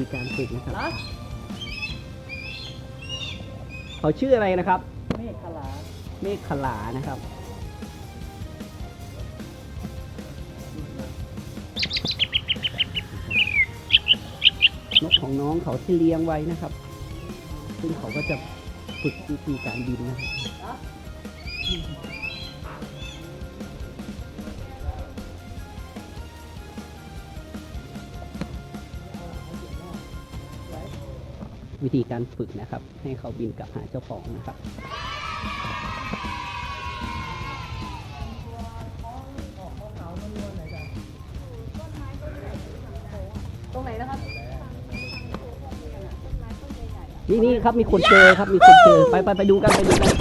นี่ครับวิธีการฝึกนะครับ เขาชื่ออะไรนะครับ เมฆขลา เมฆขลานะครับ นกของน้องเขาที่เลี้ยงไว้นะครับ ซึ่งเขาก็จะฝึกวิธีการบินนะครับ วิธีการฝึกนะครับ ให้เขาบินกลับหาเจ้าของนะครับตรงไหนนะครับนี่นี่ครับมีคนเจอครับมีคนเจอไปไปไปดูกันไปดูกันนี่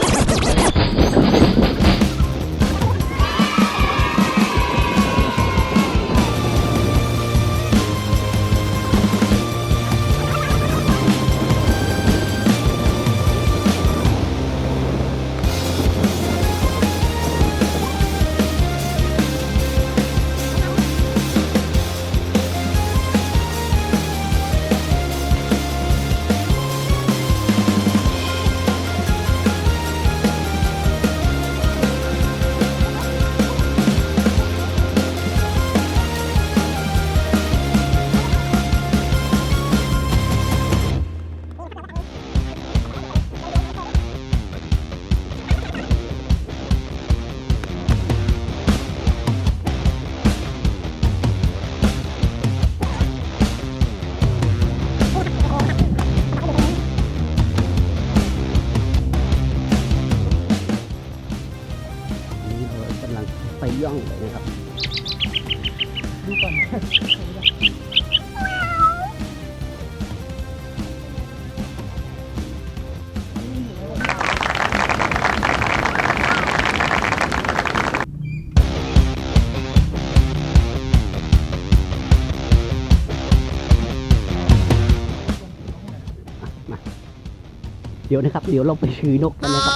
เดี๋ยวนะครับ เดี๋ยวเราไปชือนกกันนะครับ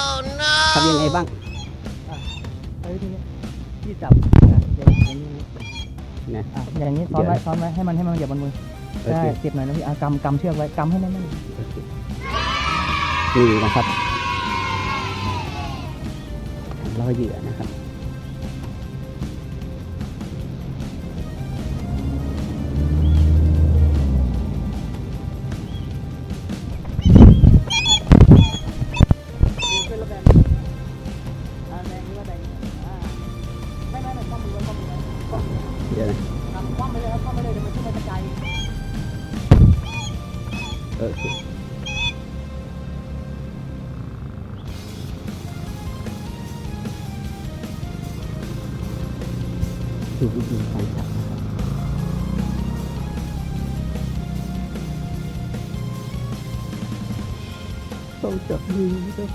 ทำยังไงบ้างไปวิธีนี้ที่จับอะอย่างอย่างนี้นะ อะอย่างนี้ซ้อนไว้ซ้อนไว้ให้มันให้มันเหยียบบนมือโอใช่เคเจ็บหน่อยนะพี่อะกำกำเชือกไว้กำให้แน่นนี่นะครับล่อเหยื่อนะครับ ต้องจับมือนะครับ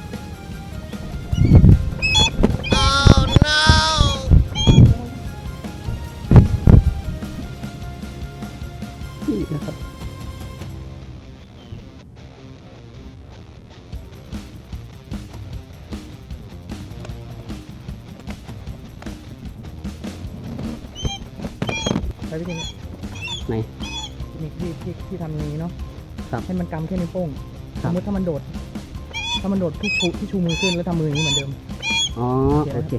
นี่นะครับใช้วิธีนี้ไหน นี่ที่ที่ที่ทำอย่างนี้เนาะ ครับให้มันกำแค่นิ้วโป้งคสรับ มมติถ้ามันโดด ถ้ามันโดดที่ชูที่ชูมือขึ้นแล้วทำมืออย่างนี้เหมือนเดิม อ๋อ โอเค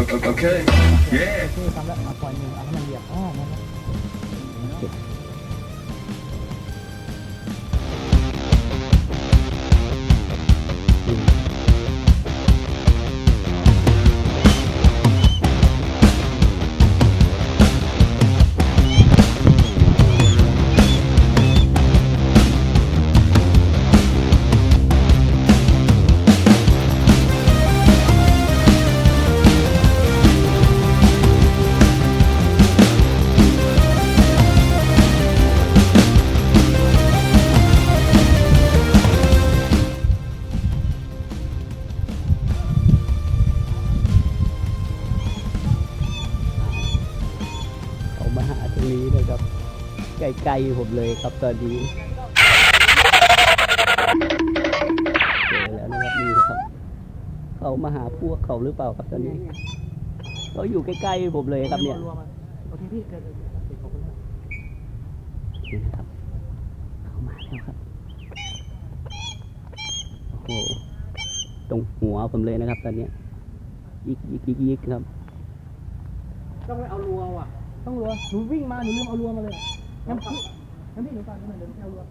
Okay. okay. โอ Yeah. เคทำแล้วเอาปล่อยมือเอาให้มันเหยียบอ๋อนั่นแหละเกล้ผมเลยครับตอนนี้เจอแล้วนะครับนี่นะครับ เขามาหาพวกเขาหรือเปล่าครับตอนนี้เขาอยู่ใกล้ๆผมเลยครับเนี่ยโอเคพี่เกิดนี่นะครับเขามาแล้วครับโอ้โหตรงหัวผมเลยนะครับ ตอนนี้ยิกยิกยิกยิกครับ ต้องไปเอารัวว่ะ ต้องรัวหนูวิ่งมาหนูลืมเอารัวมาเลย งั้นพี่งั้นพี่หนูฝากหน่อยเดี๋ยวหนูไปเอารัว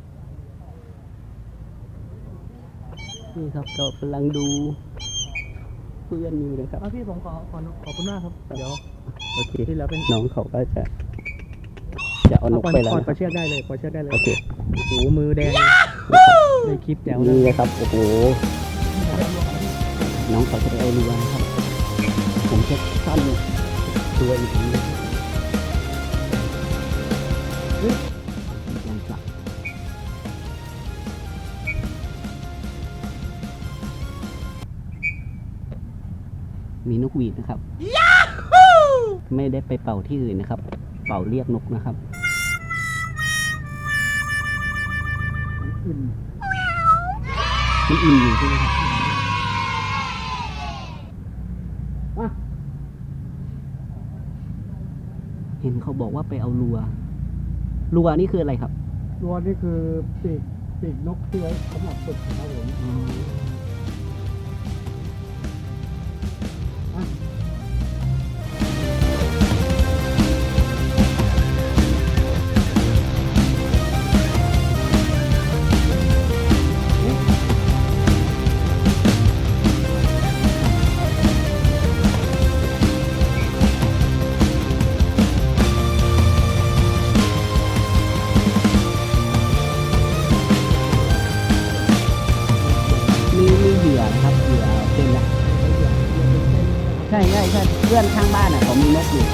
นี่ครับเรากำลังดูเพื่อนอยู่นะครับ เอาพี่ผมขอขอขอบคุณมากครับ เดี๋ยวโอเคที่เหลือเป็นน้องเขาก็จะจะเอานกปล่อยไปแล้วปล่อยนะปคล่รัอบยเชือกได้เลยปล่อยเชือกได้เลยโอเคโอ้โหมือแดงในคลิปแจ๋วเลนี่ยนะครับโอ้โหน้องเขาจะไปเอาเรือนะครับผมจะสั้นตัวอีกทีนะครับเฮ้ยยังกลับ มีนกหวีดนะครับไม่ได้ไปเป่าที่อื่นนะครับ เป่าเรียกนกนะครับอื่นมันอิ่มอยู่ใช่ไหมครับอะเห็นเขาบอกว่าไปเอารัว รัวนี่คืออะไรครับ รัวนี่คือปีกปีกนกที่ไว้สำหรับฝึกครับผม ใช่ใช่เพื่อนข้างบ้านอะเขามีนกอยู่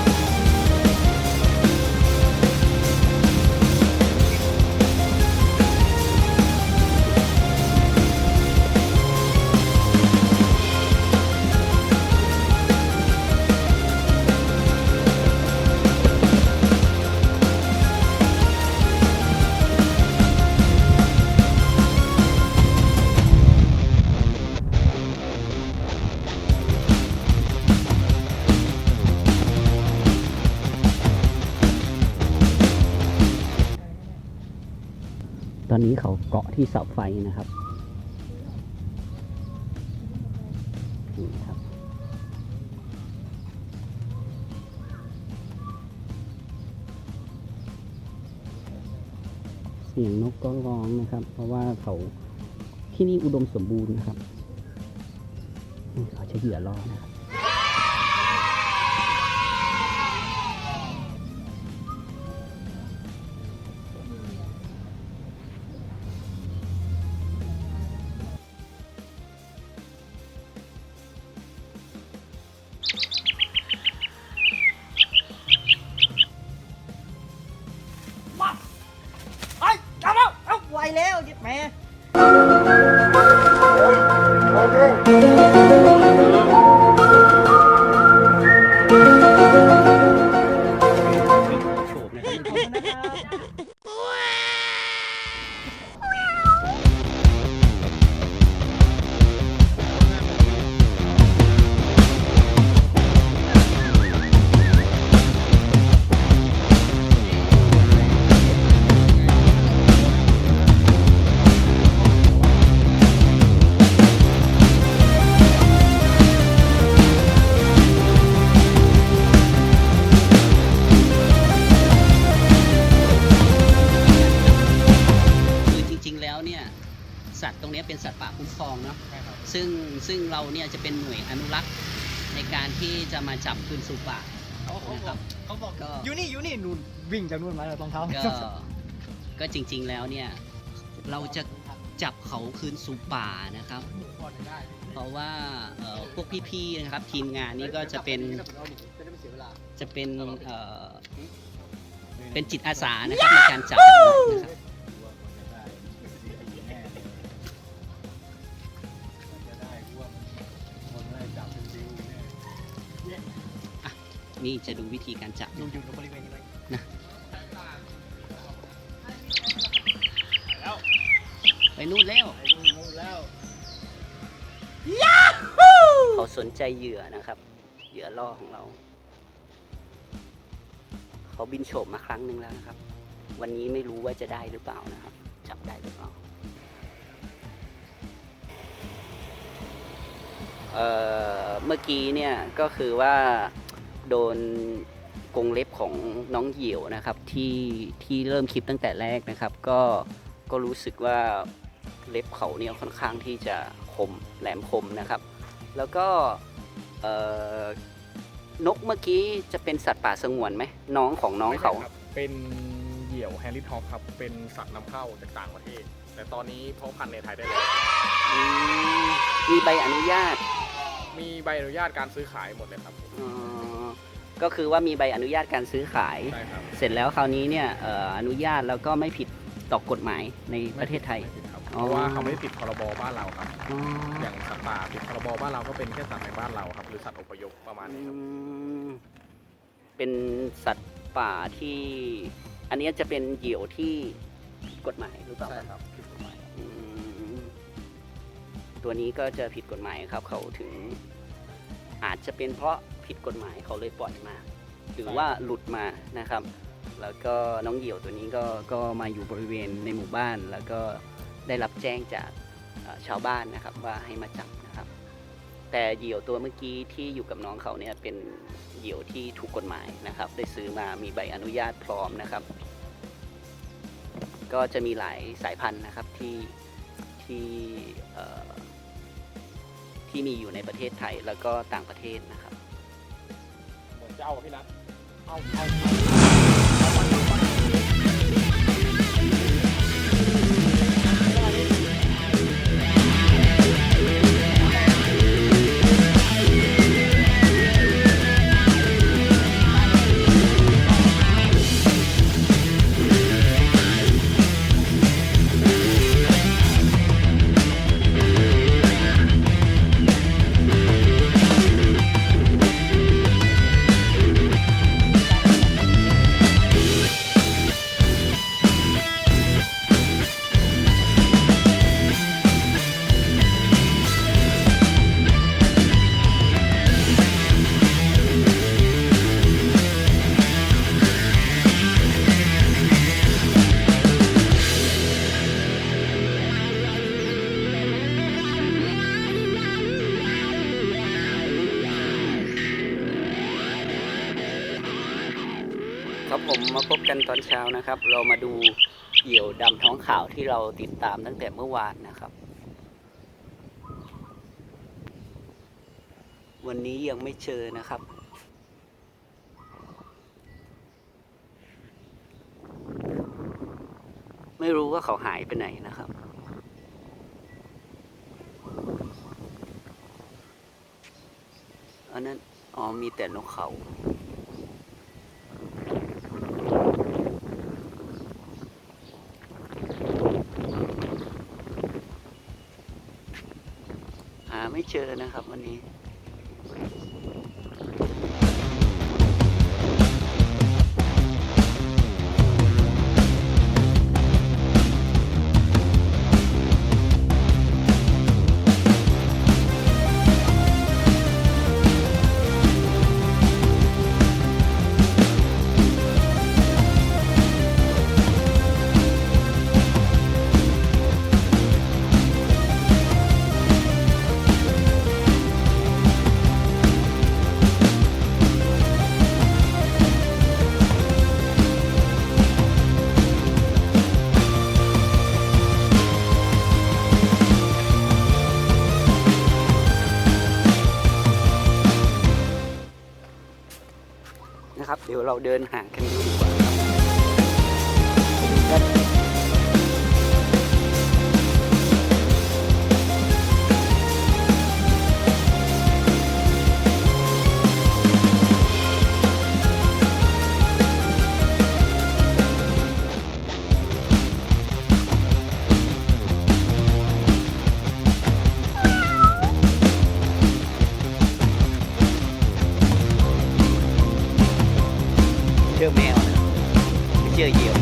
ที่เสาไฟนะครับนี่ครับเสียงนกก็ร้องนะครับ เพราะว่าเขาที่นี่อุดมสมบูรณ์นะครับเขาจะเหยื่อล่อนะครับ คุ้มครองเนาะซึ่งซึ่งเราเนี่ยจะเป็นหน่วยอนุรักษ์ในการที่จะมาจับคืนสู่ป่าเขาเขานะบคอรักบเขาบอกก็อยู่นี่อยู่นี่นู่นวิ่งจากนู่นมาแล้วรองเท้าก็ก็จริง ๆแล้วเนี่ยเราจะจับเขาคืนสู่ป่านะครับ เพราะว่าเอ่อพวกพี่ๆนะครับ ทีมงานนี้ก็จะเป็นจะเป็นเอ่อเป็นจิตอาสานะครับในการจับนะครับ นี่จะดูวิธีการจับอยู่อยู่ตรงบริเวณนี้ไว้ไปนู่นแล้วแล้วเขาสนใจเหยื่อนะครับ เหยื่อล่อของเรา เขาบินโฉบมาครั้งหนึ่งแล้วนะครับ วันนี้ไม่รู้ว่าจะได้หรือเปล่านะครับ จับได้หรือเปล่าเอ่อเมื่อกี้เนี่ยก็คือว่า โดนกรงเล็บของน้องเหยี่ยวนะครับที่ที่เริ่มคลิปตั้งแต่แรกนะครับ ก็ก็รู้สึกว่าเล็บเขาเนี่ยค่อนข้างที่จะคมแหลมคมนะครับ แล้วก็เอ่อนกเมื่อกี้จะเป็นสัตว์ป่าสงวนไหมน้องของน้องเขาไม่ใช่ครับเป็นเหยี่ยวแฮร์รี่ทอกครับ เป็นสัตว์นำเข้าจากต่างประเทศ แต่ตอนนี้เพาะพันธุ์ในไทยได้แล้วอืมมีใบอนุญาต มีใบอนุญาตการซื้อขายหมดเลยครับผมอ๋อ ก็คือว่ามีใบอนุญาตการซื้อขาย ใช่ครับเสร็จแล้วคราวนี้เนี่ยเอ่ออนุญาตแล้วก็ไม่ผิดต่อกฎหมายในประเทศไทย ม่ผิดครับอ๋อเพราะว่าเขาไม่ได้ติดพรบบ้านเราครับ อ๋ออย่างสัตว์ป่าติดพรบบ้านเราก็เป็นแค่สัตว์ในบ้านเราครับหรือสัตว์อพยพประมาณนี้ครับอืมเป็นสัตว์ป่าที่ อันนี้จะเป็นเหยี่ยวที่ผิดกฎหมายหรือเปล่า ใช่ครับผิดกฎหมายอืมตัวนี้ก็จะผิดกฎหมายครับ เขาถึง อาจจะเป็นเพราะ ผิดกฎหมายเขาเลยปล่อยมาหรือว่าหลุดมานะครับ แล้วก็น้องเหยี่ยวตัวนี้ก็ก็มาอยู่บริเวณในหมู่บ้าน แล้วก็ได้รับแจ้งจากเอ่อชาวบ้านนะครับว่าให้มาจับนะครับ แต่เหยี่ยวตัวเมื่อกี้ที่อยู่กับน้องเขาเนี่ยเป็นเหยี่ยวที่ถูกกฎหมายนะครับ ได้ซื้อมามีใบอนุญาตพร้อมนะครับ ก็จะมีหลายสายพันธุ์นะครับที่ที่เอ่อที่มีอยู่ในประเทศไทยแล้วก็ต่างประเทศนะครับ เอนจะเอาพี่นัทเอาเอา นะครับ เรามาดูเหยี่ยวดำท้องขาวที่เราติดตามตั้งแต่เมื่อวานนะครับ วันนี้ยังไม่เจอนะครับ ไม่รู้ว่าเขาหายไปไหนนะครับอันนั้นอ๋อมีแต่นกเขา หาไม่ เจอนะครับวันนี้ ดี๋ยวเราเดินห่างกันดูดีกว่าครับ เจอเหยี่ย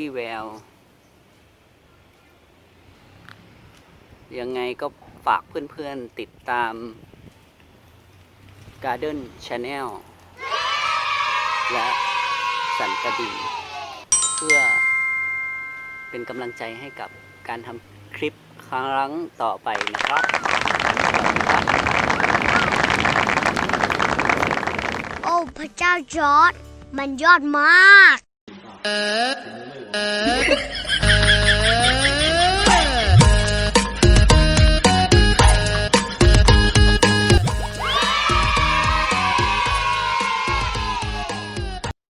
ไรบี้แวว ยังไงก็ฝากเพื่อนๆติดตาม Garden Channel และสันกระดิ่งเพื่อเป็นกำลังใจให้กับการทำคลิปครั้งต่อไปนะครับสวัสดีครับโอ้พระเจ้าจอร์ดมันยอดมาก É.